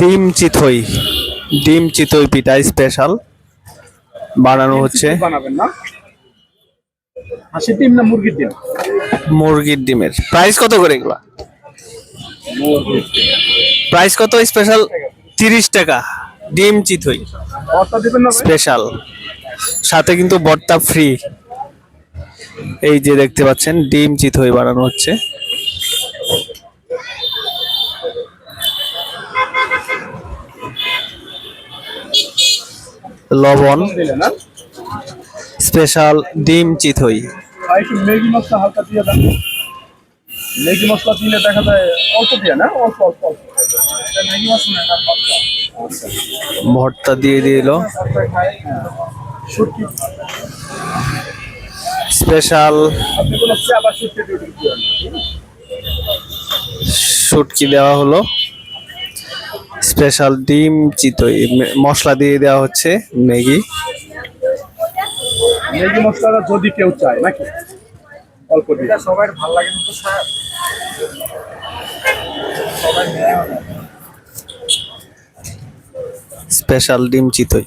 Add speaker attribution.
Speaker 1: ডিম চিতই। ডিম চিতই পিঠা স্পেশাল বানানো হচ্ছে।
Speaker 2: বানাবেন না। হাসির ডিম না মুরগির ডিম?
Speaker 1: মুরগির ডিমের। প্রাইস কত করে এগুলা? প্রাইস কত স্পেশাল তিরিশ টাকা। ডিম চিতই? স্পেশাল সাথে কিন্তু বর্তা ফ্রি এই যে দেখতে পাচ্ছেন ডিম চিতই বানানো হচ্ছে। লবণ। স্পেশাল ডিম
Speaker 2: একটু ম্যাগি মশলা হালকা দিয়ে দেন। ম্যাগি মশলা দিলে দেখা যায় অল্প দিয়ে না? অল্প অল্প অল্প। ম্যাগি মশলা ভর্তা।
Speaker 1: দিয়ে দিল।
Speaker 2: শুটকি।
Speaker 1: স্পেশাল
Speaker 2: শুটকি
Speaker 1: দেওয়া হলো। স্পেশাল ডিম চিতই মশলা দিয়ে দেওয়া হচ্ছে ম্যাগি।
Speaker 2: ম্যাগি মশলাটা যদি কেউ চায় নাকি? অল্প দিয়ে। সবাই ভালো লাগে না তো স্যার।
Speaker 1: স্পেশাল ডিম চিতই।